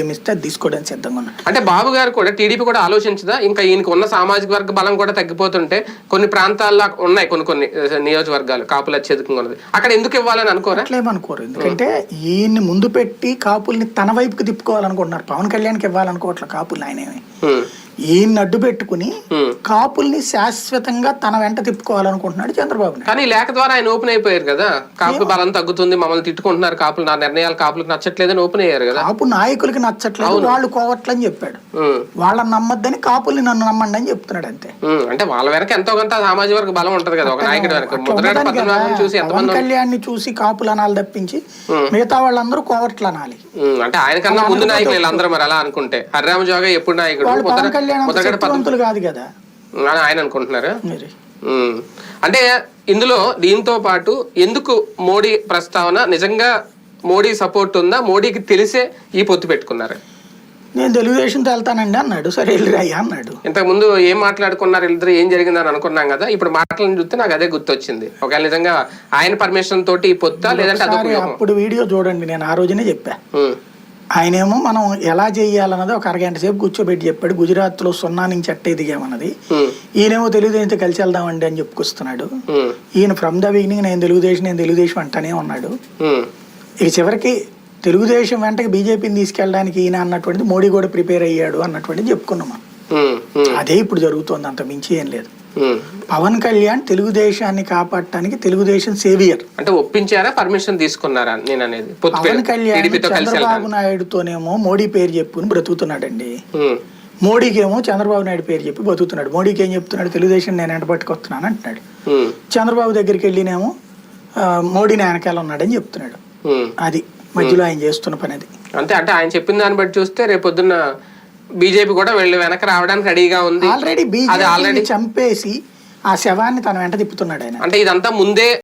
ఏమిస్తే అది తీసుకోవడానికి సిద్ధంగా ఉన్నాడు. అంటే బాబు గారు కూడా టీడీపీ కూడా ఆలోచించదా? ఇంకా ఈయనకు ఉన్న సామాజిక వర్గ బలం కూడా తగ్గిపోతుంటే కొన్ని ప్రాంతాల్లో ఉన్నాయి కొన్ని కొన్ని నియోజకవర్గాలు కాపులు అత్యధికంగా ఉన్నది. అక్కడ ఎందుకు ఇవ్వాలని అనుకోరా? అట్లేమనుకోరు ఎందుకంటే ఈయన్ని ముందు పెట్టి కాపుల్ని తన వైపుకి తిప్పుకోవాలనుకుంటున్నారు. పవన్ కళ్యాణ్కి ఇవ్వాలనుకోవట్లే కాపుల్ని ఆయనేమి. హ్మ్. ఈయన్ని అడ్డు పెట్టుకుని. కాపుల్ని శాశ్వతంగా తన వెంట తిప్పుకోవాలనుకుంటున్నాడు చంద్రబాబు కానీ లేఖ ద్వారా ఆయన ఓపెన్ అయిపోయారు కదా? కాపుల బలం తగ్గుతుంది మమ్మల్ని తిట్టుకుంటున్నారు కాపులు నా నిర్ణయాలు కాపులకు నచ్చట్లేదని ఓపెన్ అయ్యారు కదా? కాపు నాయకులకి నచ్చట్లేదు వాళ్ళు కోవట్లని చెప్పాడు. వాళ్ళని నమ్మద్దని కాపుల్ని నన్ను నమ్మండి అని చెప్తున్నాడు అంతే. అంటే వాళ్ళ వెనక ఎంతో కొంత సామాజిక వర్గ బలం ఉంటది కదా ఒక నాయకుడి వెనక. చూసి కళ్యాణ్ చూసి కాపులు అనాలి తప్పించి మిగతా వాళ్ళందరూ కోవట్లు అనాలి. అంటే ఆయన కన్నా ముందు నాయకులు వీళ్ళందరూ మరి అలా అనుకుంటే. హరిరామ జోగా ఎప్పుడు నాయకుడు? ముద్రగడ కాదు కదా. అని ఆయన అనుకుంటున్నారు. అంటే ఇందులో దీంతో పాటు ఎందుకు మోడీ ప్రస్తావన నిజంగా మోడీ సపోర్ట్ ఉందా? మోడీకి తెలిసే ఈ పొత్తు పెట్టుకున్నారు. నేను తెలుగుదేశంతో వెళ్తానండి అన్నాడు. సరే వెళ్ళిరాయ్యా అన్నాడు. ఇంతకు ముందు ఏం మాట్లాడుకున్నారు? వీళ్ళిద్దరు ఏం జరిగిందని అనుకున్నాం కదా. ఇప్పుడు మాటలను చూస్తే నాకు అదే గుర్తొచ్చింది. ఒకవేళ నిజంగా ఆయన పర్మిషన్ తోటి ఈ పొత్తా లేదంటే అప్పుడు వీడియో చూడండి. నేను ఆ రోజునే చెప్పా. ఆయనేమో మనం ఎలా చేయాలన్నది ఒక అరగంట సేపు కూర్చోబెట్టి చెప్పాడు. గుజరాత్లో సున్నా నుంచి అట్టే దిగామన్నది. ఈయనేమో తెలుగుదేశంతో కలిసి వెళ్దామండి అని చెప్పుకొస్తున్నాడు. ఈయన ఫ్రమ్ ద బిగినింగ్ నేను తెలుగుదేశం నేను తెలుగుదేశం అంటానే ఉన్నాడు. ఇక చివరికి తెలుగుదేశం వెంటకి బీజేపీని తీసుకెళ్ళడానికి ఈయన అన్నటువంటిది మోడీ కూడా ప్రిపేర్ అయ్యాడు అన్నటువంటిది చెప్పుకున్నాం మనం. అదే ఇప్పుడు జరుగుతోంది అంత మించి ఏం లేదు. పవన్ కళ్యాణ్ తెలుగుదేశాన్ని కాపాడటానికి తెలుగుదేశం సేవియర్. అంటే ఒప్పించారా? పర్మిషన్ తీసుకున్నారా? నేను అనేది పవన్ కళ్యాణ్ చంద్రబాబు నాయుడుతోనేమో మోడీ పేరు చెప్పుకుని బ్రతుకుతున్నాడండి. ఉమ్, మోడీకేమో చంద్రబాబు నాయుడు పేరు చెప్పి బతుకుతున్నాడు మోడీకి ఏం చెప్తున్నాడు? తెలుగుదేశం నేను వెంట పట్టుకొస్తున్నాను అంటున్నాడు. చంద్రబాబు దగ్గరికి వెళ్ళినేమో మోడీ వెనకాల ఉన్నాడని చెప్తున్నాడు. అది మధ్యలో ఆయన చేస్తున్న పని అది. అంతే. అంటే ఆయన చెప్పిన దాన్ని బట్టి చూస్తే రేపు పొద్దున్న బీజేపీ కూడా వెళ్ళి వెనక రావడానికి రెడీగా ఉంది. ఆల్రెడీ బీజేపీ ఆల్రెడీ చంపేసి ఆ శవాన్ని తన వెంట తిప్పుతున్నాడు ఆయన. అంటే ఇదంతా ముందే